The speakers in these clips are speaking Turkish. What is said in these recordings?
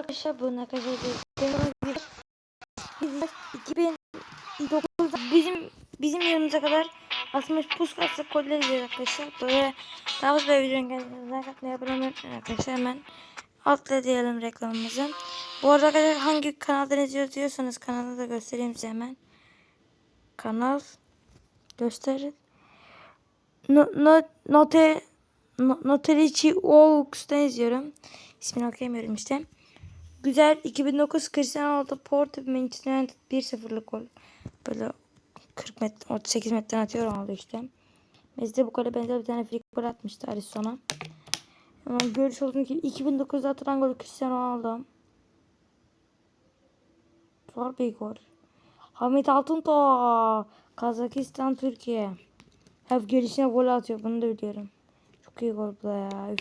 Arkadaşlar bu ne kadar benim 2009 bizim bizim yanımıza kadar asmış puskası kolleri diyor arkadaşlar. Böyle daha fazla videonun kendinize like atmayı arkadaşlar. Hemen atla diyelim reklamımızı. Bu arada arkadaşlar hangi kanaldan izliyoruz diyorsanız kanalı da göstereyim size hemen. Kanal gösterin. No, no, note no, Notarici Oaks'tan izliyorum. İsmini okuyamıyorum işte. Güzel 2009 Cristiano Porto Manchester United 1-0'lık gol. Böyle 40 metre 38 metreden atıyor Ronaldo işte. Messi bu gole benzer bir tane free gol atmıştı Alisson'a. Ama görüş olduğum gibi 2009'da atılan gol Cristiano Ronaldo. Zor bir gol. Hamit Altıntop. Kazakistan Türkiye. Hep gelişine gol atıyor bunu da biliyorum. Çok iyi gol bu da ya. Üf.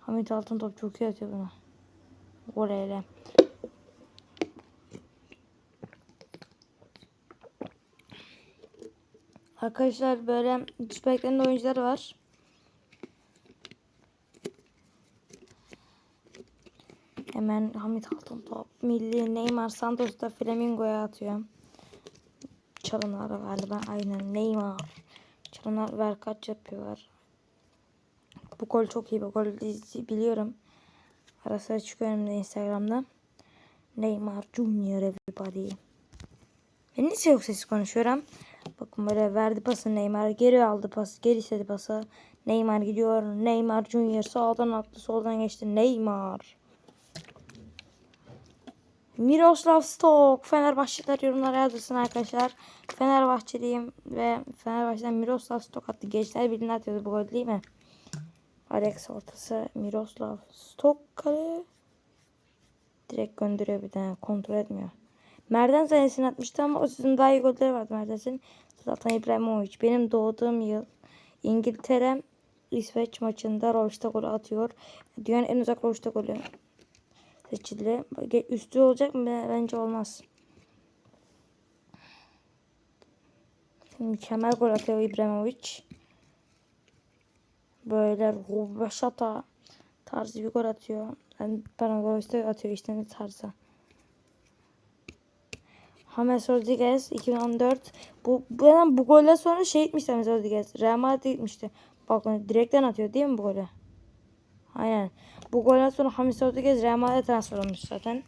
Hamit Altıntop çok iyi atıyor bunu. Eyle. Arkadaşlar böyle Süper oyuncuları var. Hemen Hamit Altıntop, Milli Neymar Santos da Flamingo'ya atıyor. Çalımlar galiba aynen Neymar. Çalımlar ver kaç yapıyorlar. Bu gol çok iyi bir gol biliyorum. Ara sıra çıkıyor önümde Instagram'da. Neymar Junior everybody. Ben niye yok sesi konuşuyorum? Bakın böyle verdi pası Neymar. Geri aldı pası. Geri istedi pası. Neymar gidiyor. Neymar Junior sağdan attı. Soldan geçti. Neymar. Miroslav Stok. Fenerbahçeliler yorumlara yazdırsın arkadaşlar. Fenerbahçeliyim ve Fenerbahçe'den Miroslav Stok attı. Gençler Birliği'ne atıyordu bu gol değil mi? Alex ortası Miroslav Stok kale. Direkt gönderiyor bir tane. Kontrol etmiyor. Merdan sayesinde atmıştı ama o sizin daha iyi golleri vardı Merdan'ın. Zlatan İbrahimovic. Benim doğduğum yıl İngiltere İsveç maçında Roşta golü atıyor. Dünyanın en uzak Roşta golü seçildi. Üstü olacak mı? Bence olmaz. Mükemmel gol atıyor İbrahimovic. Böyle Rubaşata tarzı bir gol atıyor. Yani bana gol atıyor işte tarzı. James Rodriguez 2014 bu bu, yani bu golle sonra şey gitmişti James Rodriguez. Real Madrid'e gitmişti. Bakın direkten atıyor değil mi bu golü? Aynen. Bu golden sonra James Rodriguez Real Madrid'e transfer olmuş zaten.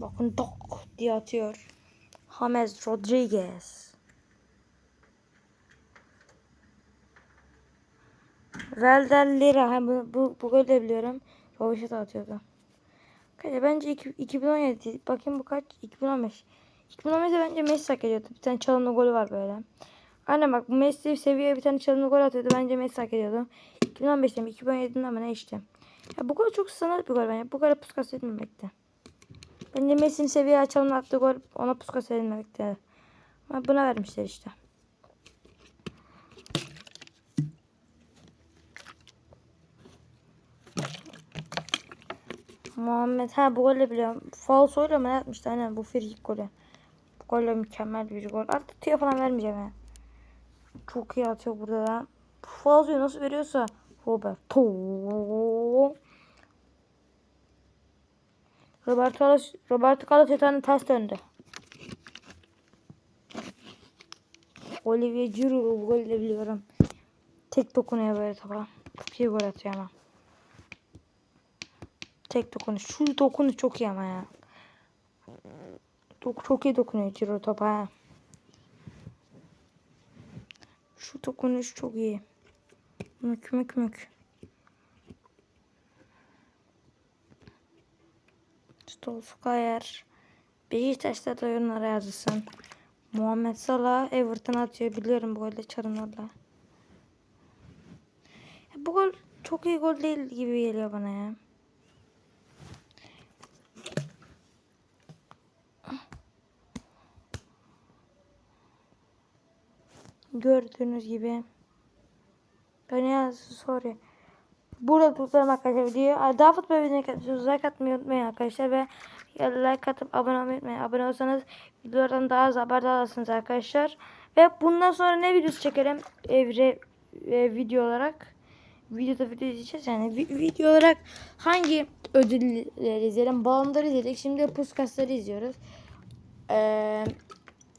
Bakın dok diye atıyor. James Rodriguez. Velder Lira. Hem bu, bu, bu golü de biliyorum. Rovaşat atıyordu. Kaç, bence 2017 bakayım bu kaç 2015 2015'de bence Messi hak ediyordu. Bir tane çalımlı golü var böyle. Aynen bak Messi seviye bir tane çalımlı gol atıyordu. Bence Messi hak ediyordu. 2015'te mi 2017'de mi ne işte. Ya bu gol çok standart bir gol bence. Bu gole puskas edilmemekte. Bence Messi'nin seviye çalımlı attığı gol ona puskas edilmemekte. Ama buna vermişler işte. Muhammed ha bu golü biliyorum. Falsoyla mı ne yapmıştı aynen bu frikik golü. Bu golle mükemmel bir gol. Artık tüyo falan vermeyeceğim ya. Çok iyi atıyor burada da. Falsoyu nasıl veriyorsa Roberto. Roberto Carlos, Roberto Carlos yatağını ters döndü. Olivier Giroud bu golü biliyorum. Tek dokunuyor böyle topa. Çok iyi gol atıyor ama. Tek dokunuş. Şu dokunuş çok iyi ama ya. Çok, çok iyi dokunuyor Ciro topa ha. Şu dokunuş çok iyi. Mük mük mük. Stolskayer. Beşiktaş'ta da yorumlara yazılsın. Muhammed Salah Everton atıyor. Biliyorum bu golde çarımlarla. Bu gol çok iyi gol değil gibi geliyor bana ya. Gördüğünüz gibi. Ben yaz sorry. Burada tutarım arkadaşlar videoyu. Daha futbol katıyorsunuz. Like atmayı unutmayın arkadaşlar. Ve like atıp abone olmayı unutmayın. Abone olsanız videolardan daha az haberdar alırsınız arkadaşlar. Ve bundan sonra ne videosu çekerim? Evre e, video olarak. videoda video izleyeceğiz. Yani vi- video olarak hangi ödülleri izleyelim? Balonları izledik. Şimdi puskasları izliyoruz. Ee,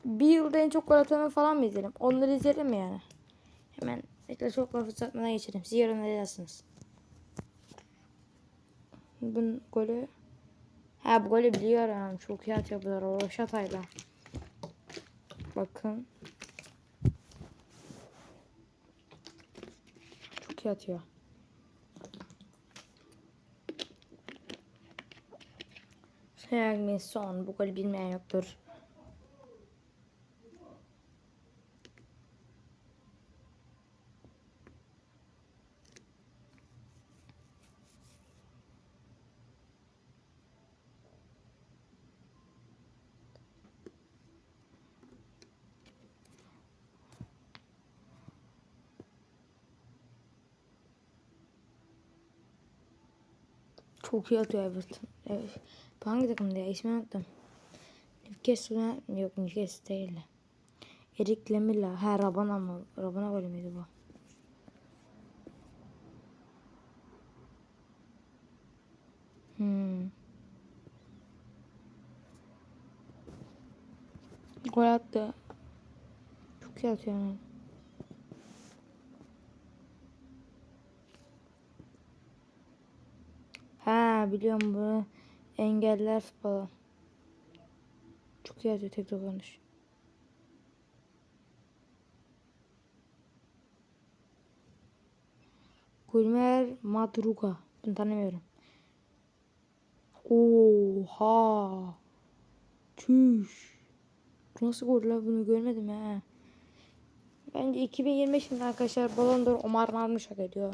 bir yılda en çok gol atanı falan mı izleyelim? Onları izleyelim mi yani? Hemen bekle çok lafı satmadan geçelim. Siz yorumlara yazsınız. Bunun golü Ha bu golü biliyorum. Çok iyi atıyor bu da Roşatay'la. Bakın. Çok iyi atıyor. Heung-min Son. Bu golü bilmeyen yoktur. Çok iyi atıyor. Evet. Bu hangi takımda ya? İsmini unuttum. Newcastle yok Newcastle değil. Erik Lemilla. Ha Rabana mı? Rabana golü müydü bu? Hmm. Gol attı. Çok iyi atıyor yani. Ha biliyorum bu engeller falan. Çok iyi atıyor tek dokunuş. Gulmer Madruga. Bunu tanımıyorum. Oha. Bu nasıl gol bunu görmedim ha. Bence 2025 yılında arkadaşlar Ballon d'Or Omar Marmuş hak ediyor.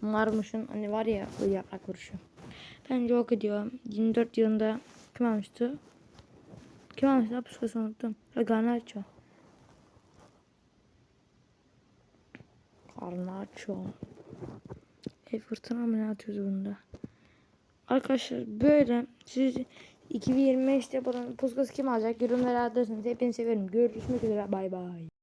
Marmuş'un hani var ya bu yaprak vuruşu. Bence o gidiyor. 24 yılında kim almıştı? Kim almıştı? Hapıskası unuttum. Garnacho. Garnacho. Everton'a mı ne atıyordu bunda? Arkadaşlar böyle siz 2025'te buranın puskası kim alacak? Yorumlara yazırsınız. Hepinizi seviyorum. Görüşmek üzere. Bay bay.